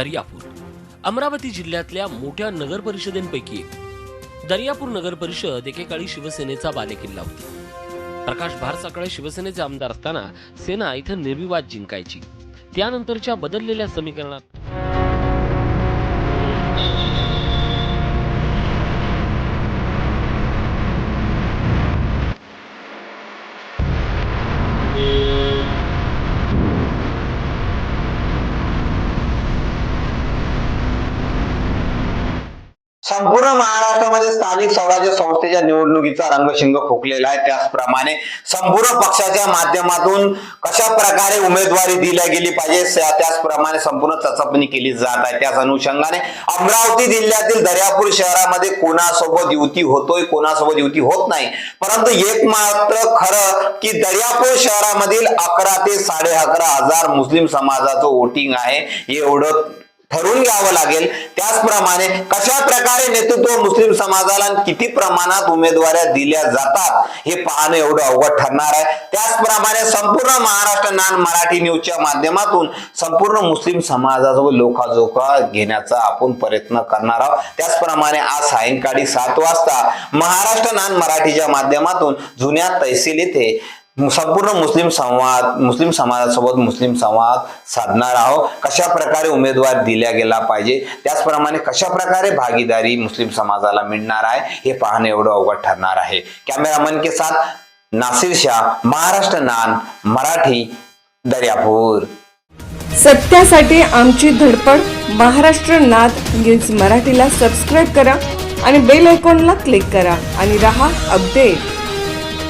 दर्यापूर अमरावती जिल्ह्यातल्या मोठ्या नगर परिषदेंपैकी एक. दर्यापूर नगर परिषद एकेकाळी शिवसेनेचा बालेकिल्ला होती. प्रकाश भारसाकडे शिवसेनेचे आमदार असताना सेना इथं निर्विवाद जिंकायची. त्यानंतरच्या बदललेल्या समीकरणात संपूर्ण महाराष्ट्रामध्ये स्थानिक स्वराज्य संस्थेच्या निवडणुकीचा रंगशिंग फुकलेला आहे. त्याचप्रमाणे संपूर्ण पक्षाच्या माध्यमातून कशा प्रकारे उमेदवारी दिल्या गेली पाहिजे त्याचप्रमाणे संपूर्ण चचापणी केली जात आहे. त्याच अनुषंगाने अमरावती जिल्ह्यातील दर्यापूर शहरामध्ये कोणासोबत युती होतोय कोणासोबत युती होत नाही. परंतु एक मात्र खरं की दर्यापूर शहरामधील अकरा ते साडे अकरा हजार मुस्लिम समाजाचं वोटिंग आहे. एवढं ठरवून घ्यावं लागेल. त्याचप्रमाणे कशा प्रकारे नेतृत्व मुस्लिम समाजाला किती प्रमाणात उमेदवाऱ्या दिल्या जातात हे पाहणं एवढं अवघड ठरणार आहे. त्याचप्रमाणे संपूर्ण महाराष्ट्र नान मराठी न्यूजच्या माध्यमातून संपूर्ण मुस्लिम समाजाचा लोकाजोका घेण्याचा आपण प्रयत्न करणार आहोत. त्याचप्रमाणे आज सायंकाळी सात वाजता महाराष्ट्र नान मराठीच्या माध्यमातून जुन्या तहसील येथे संपूर्ण मुस्लिम संवाद मुस्लिम समाजासोबत मुस्लिम संवाद साधणार आहोत. कशा प्रकारे उमेदवार दिल्या गेला पाहिजे? त्याचप्रमाणे कशा प्रकारे भागीदारी मुस्लिम समाजाला मिळणार आहे? हे पाहणं एवढं अवघड ठरणार आहे. कॅमेरामन के साथ नासिर शाह महाराष्ट्र नान मराठी दर्यापूर. सत्यासाठी आमची धडपड महाराष्ट्र नाद न्यूज मराठीला सबस्क्राईब करा आणि बेल आयकॉनला क्लिक करा आणि रहा अपडेट.